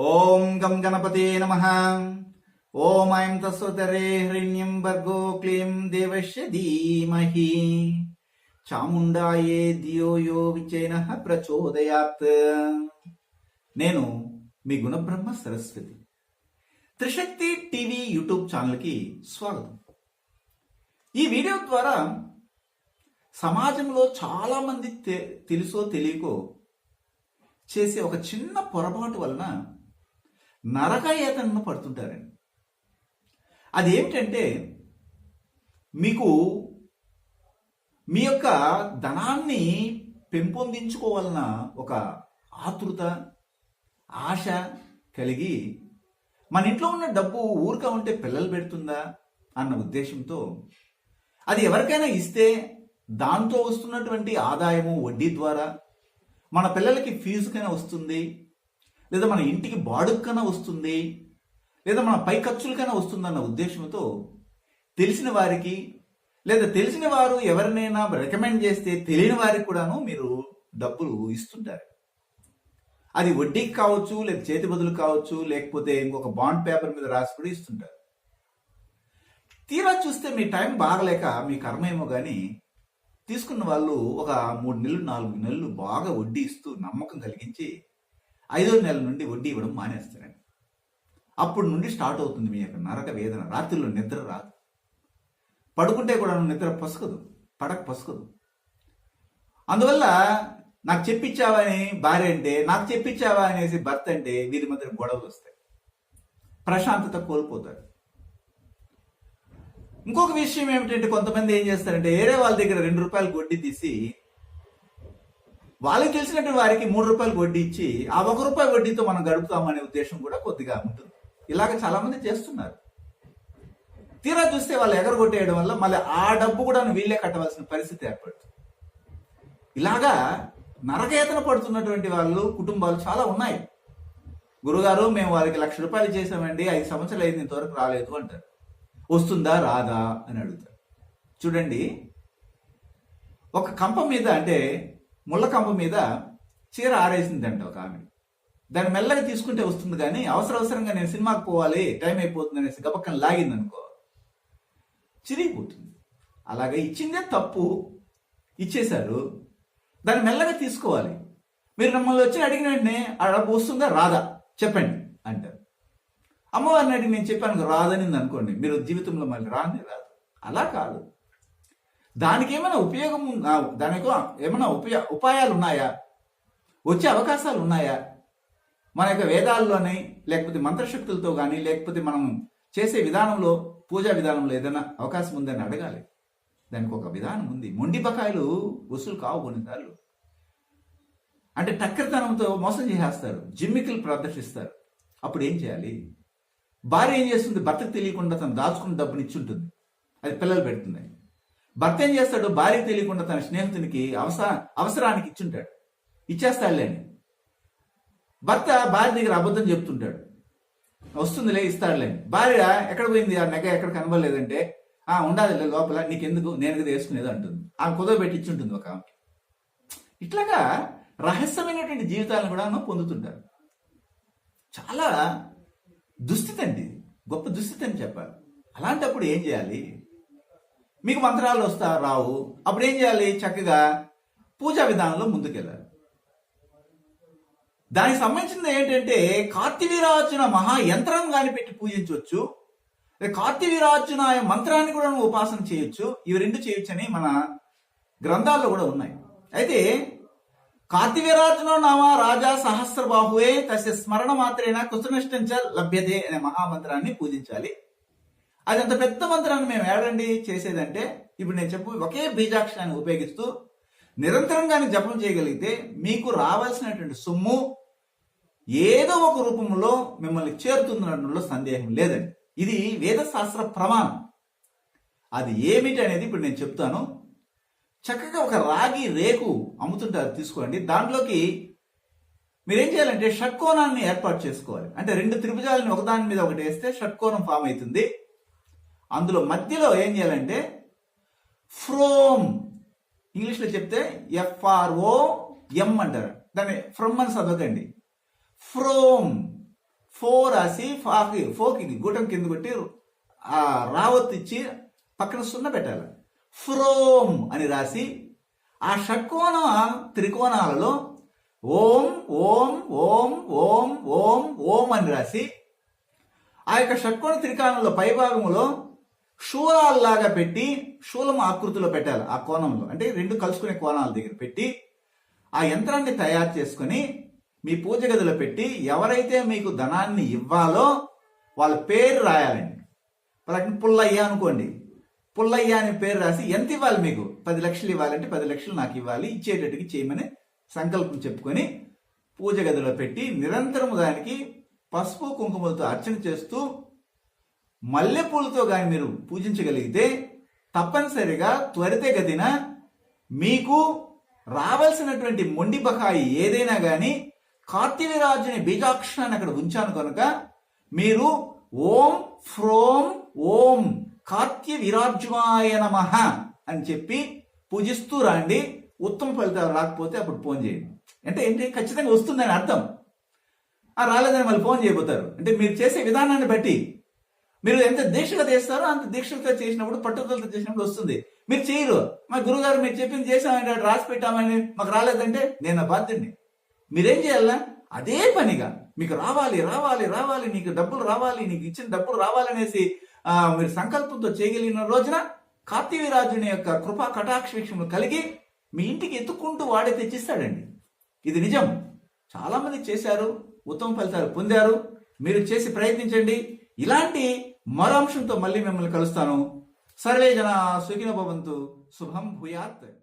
ఓం గం గణపతే నమ. ఓం ఐం తస్వతరే హిరణ్యం భర్గో క్లీం దేవస్య ధీమహి. చాముండాయే ధియో యో విచేన ప్రచోదయాత్. నేను మీ గుణబ్రహ్మ సరస్వతి. త్రిశక్తి టీవీ యూట్యూబ్ ఛానల్కి స్వాగతం. ఈ వీడియో ద్వారా సమాజంలో చాలామంది తె- తెలుసో తెలియకో చేసే ఒక చిన్న పొరపాటు వలన నరకయాతన పడుతుంటారండి. అది ఏమిటంటే మీకు మీ యొక్క ధనాన్ని పెంపొందించుకోవాలన్న ఒక ఆతృత ఆశ కలిగి మన ఇంట్లో ఉన్న డబ్బు ఊరిక ఉంటే పిల్లలు పెడుతుందా అన్న ఉద్దేశంతో అది ఎవరికైనా ఇస్తే దాంతో వస్తున్నటువంటి ఆదాయము వడ్డీ ద్వారా మన పిల్లలకి ఫీజుకైనా వస్తుంది లేదా మన ఇంటికి బాడుక్కైనా వస్తుంది లేదా మన పై ఖర్చులకైనా వస్తుందన్న ఉద్దేశంతో తెలిసిన వారికి లేదా తెలిసిన వారు ఎవరినైనా రికమెండ్ చేస్తే తెలియని వారికి కూడాను మీరు డబ్బులు ఇస్తుంటారు. అది వడ్డీకి కావచ్చు లేదా చేతి బదులు కావచ్చు లేకపోతే ఇంకొక బాండ్ పేపర్ మీద రాసి కూడా ఇస్తుంటారు. తీరా చూస్తే మీ టైం బాగలేక మీ కర్మ ఏమో కానీ తీసుకున్న వాళ్ళు ఒక మూడు నెలలు నాలుగు నెలలు బాగా వడ్డీ ఇస్తూ నమ్మకం కలిగించి ఐదో నెల నుండి వడ్డీ ఇవ్వడం మానేస్తారండి. అప్పుడు నుండి స్టార్ట్ అవుతుంది మీ యొక్క నరక వేదన. రాత్రిలో నిద్ర రాదు. పడుకుంటే కూడా నిద్ర పసుకదు. పడక పసుకదు. అందువల్ల నాకు చెప్పించావని భార్య అంటే నాకు చెప్పించావా అనేసి భర్త అంటే వీరి మధ్య గొడవలు వస్తాయి. ప్రశాంతత కోల్పోతారు. ఇంకొక విషయం ఏమిటంటే కొంతమంది ఏం చేస్తారంటే వేరే వాళ్ళ దగ్గర రెండు రూపాయలు వడ్డీ తీసి వాళ్ళకి తెలిసినట్టు వారికి మూడు రూపాయలు వడ్డీ ఇచ్చి ఆ ఒక రూపాయి వడ్డీతో మనం గడుపుతామనే ఉద్దేశం కూడా కొద్దిగా ఉంటుంది. ఇలాగ చాలా మంది చేస్తున్నారు. తీరా చూస్తే వాళ్ళు ఎగరగొట్టేయడం వల్ల మళ్ళీ ఆ డబ్బు కూడా వీళ్ళే కట్టవలసిన పరిస్థితి ఏర్పడుతుంది. ఇలాగా నరకేతన పడుతున్నటువంటి వాళ్ళు కుటుంబాలు చాలా ఉన్నాయి. గురుగారు మేము వారికి లక్ష రూపాయలు చేసామండి ఐదు సంవత్సరాలు అయింది ఇంతవరకు రాలేదు అంటారు. వస్తుందా రాదా అని అడుగుతారు. చూడండి ఒక కంప మీద అంటే ముళ్ళకంప మీద చీర ఆరేసిందంట ఒక ఆమె దాన్ని మెల్లగా తీసుకుంటే వస్తుంది కానీ అవసర అవసరంగా నేను సినిమాకి పోవాలి టైం అయిపోతుంది అనేసి గబక్కన లాగింది అనుకో చిరిగిపోతుంది. అలాగే ఇచ్చిందే తప్పు ఇచ్చేశారు. దాన్ని మెల్లగా తీసుకోవాలి. మీరు మమ్మల్ని వచ్చి అడిగిన వెంటనే ఆ డబ్బు వస్తుందా రాదా? చెప్పండి అంటారు. అమ్మవారిని అడిగి నేను చెప్పాను రాదని అనుకోండి మీరు జీవితంలో మళ్ళీ రాని రాదు. అలా కాదు. దానికి ఏమైనా ఉపయోగం దానికి ఏమైనా ఉపయో ఉపాయాలు ఉన్నాయా వచ్చే అవకాశాలు ఉన్నాయా మన యొక్క వేదాల్లోనే లేకపోతే మంత్రశక్తులతో కానీ లేకపోతే మనం చేసే విధానంలో పూజా విధానంలో ఏదైనా అవకాశం ఉందని అడగాలి. దానికి ఒక విధానం ఉంది. మొండి బకాయిలు వసూలు కావు కొన్నిసార్లు. అంటే టక్కరితనంతో మోసం చేసేస్తారు. జిమ్మికలు ప్రదర్శిస్తారు. అప్పుడు ఏం చేయాలి? భార్య ఏం చేస్తుంది? భర్తకు తెలియకుండా తను దాచుకున్న డబ్బుని ఇచ్చి ఉంటుంది. అది పిల్లలు పెడుతుంది భర్త ఏం చేస్తాడు? భార్య తెలియకుండా తన స్నేహితునికి అవసర అవసరానికి ఇచ్చుంటాడు. ఇచ్చేస్తాడులేని భర్త భార్య దగ్గర అబద్ధం చెప్తుంటాడు. వస్తుందిలే ఇస్తాడులేని భార్య ఎక్కడ పోయింది? ఆ నెగ ఎక్కడ కనబడలేదంటే ఆ ఉండాలి లోపల నీకెందుకు? నేను కదా వేసుకునేది అంటుంది. ఆ కుదవ పెట్టి ఇచ్చుంటుంది ఒక ఆమె ఇట్లాగా రహస్యమైనటువంటి జీవితాలను కూడా పొందుతుంటారు. చాలా దుస్థితి అండి. గొప్ప దుస్థితి అని చెప్పాలి. అలాంటప్పుడు ఏం చేయాలి? మీకు మంత్రాలు వస్తా రావు. అప్పుడు ఏం చేయాలి? చక్కగా పూజా విధానంలో ముందుకెళ్ళాలి. దానికి సంబంధించింది ఏంటంటే కార్తీవీరార్జున మహా యంత్రం కానీ పెట్టి పూజించవచ్చు. కార్తీవీరార్జున మంత్రాన్ని కూడా నువ్వు ఉపాసన చేయొచ్చు. ఇవి రెండు చేయొచ్చని మన గ్రంథాల్లో కూడా ఉన్నాయి. అయితే కార్తీవీరార్జునో నామ రాజా సహస్రబాహువే తస్య స్మరణ మాత్రేన కృష్ణనిష్టంచ లభ్యతే అనే మహామంత్రాన్ని పూజించాలి. అది అంత పెద్ద మంత్రాన్ని మేము ఏడండి చేసేదంటే ఇప్పుడు నేను చెప్పు ఒకే బీజాక్షరాన్ని ఉపయోగిస్తూ నిరంతరంగా జపం చేయగలిగితే మీకు రావాల్సినటువంటి సొమ్ము ఏదో ఒక రూపంలో మిమ్మల్ని చేరుతుందనడంలో సందేహం లేదండి. ఇది వేదశాస్త్ర ప్రమాణం. అది ఏమిటి అనేది ఇప్పుడు నేను చెప్తాను. చక్కగా ఒక రాగి రేకు అమ్ముతుంటారు తీసుకోండి. దాంట్లోకి మీరేం చేయాలంటే షట్కోణాన్ని ఏర్పాటు చేసుకోవాలి. అంటే రెండు త్రిభుజాలను ఒకదాని మీద ఒకటి వేస్తే షట్కోణం ఫామ్ అవుతుంది. అందులో మధ్యలో ఏం చేయాలంటే ఫ్రోమ్ ఇంగ్లీష్లో చెప్తే ఎఫ్ఆర్ఓ ఎం అంటారు. దాన్ని ఫ్రమ్ అని చదవకండి. ఫ్రోమ్ ఫో రాసి ఫాకి ఫోకి గూటం కింద కొట్టి ఆ రావత్ ఇచ్చి పక్కన సున్న పెట్టాలి. ఫ్రోమ్ అని రాసి ఆ షట్కోణ త్రికోణాలలో ఓం ఓం ఓం ఓం ఓం ఓం అని రాసి ఆ యొక్క షట్కోణ త్రికోణంలో పైభాగంలో శూలాల్లాగా పెట్టి శూలం ఆకృతిలో పెట్టాలి ఆ కోణంలో. అంటే రెండు కలుసుకునే కోణాల దగ్గర పెట్టి ఆ యంత్రాన్ని తయారు చేసుకొని మీ పూజ గదిలో పెట్టి ఎవరైతే మీకు ధనాన్ని ఇవ్వాలో వాళ్ళ పేరు రాయాలండి. వాళ్ళకి పుల్లయ్య అనుకోండి. పుల్లయ్య అనే పేరు రాసి ఎంత ఇవ్వాలి మీకు? పది లక్షలు ఇవ్వాలంటే పది లక్షలు నాకు ఇవ్వాలి ఇచ్చేటట్టుకి చేయమని సంకల్పం చెప్పుకొని పూజ గదిలో పెట్టి నిరంతరము దానికి పసుపు కుంకుమలతో అర్చన చేస్తూ మల్లెపూలతో కానీ మీరు పూజించగలిగితే తప్పనిసరిగా త్వరితగతిన మీకు రావాల్సినటువంటి మొండి బకాయి ఏదైనా కానీ కార్తీవరాజుని బీజాక్షరాన్ని అక్కడ ఉంచాను కనుక మీరు ఓం ఫ్రోం ఓం కార్త్య విరాజ్యాయ నమ అని చెప్పి పూజిస్తూ రండి. ఉత్తమ ఫలితాలు రాకపోతే అప్పుడు ఫోన్ చేయండి. అంటే ఏంటి? ఖచ్చితంగా వస్తుందని అర్థం. ఆ రాలేదని మళ్ళీ ఫోన్ చేయబోతారు. అంటే మీరు చేసే విధానాన్ని బట్టి మీరు ఎంత దీక్షగా చేస్తారో అంత దీక్షలతో చేసినప్పుడు పట్టుదలతో చేసినప్పుడు వస్తుంది. మీరు చేయరు. మా గురుగారు మీరు చెప్పింది చేసామని రాసి పెట్టామని మాకు రాలేదంటే నేను నా బాధ్యుడిని. మీరేం చేయాలా అదే పనిగా. మీకు రావాలి రావాలి రావాలి నీకు డబ్బులు రావాలి నీకు ఇచ్చిన డబ్బులు రావాలనేసి మీరు సంకల్పంతో చేయగలిగిన రోజున కార్తీవీరాజుని యొక్క కృపా కటాక్ష కలిగి మీ ఇంటికి ఎత్తుకుంటూ వాడే తెచ్చిస్తాడండి. ఇది నిజం. చాలామంది చేశారు ఉత్తమ ఫలితాలు పొందారు. మీరు చేసి ప్రయత్నించండి. ఇలాంటి మరో అంశంతో మళ్ళీ మిమ్మల్ని కలుస్తాను. సర్వే జన సుఖిన భవంతు. శుభం భూయాత్.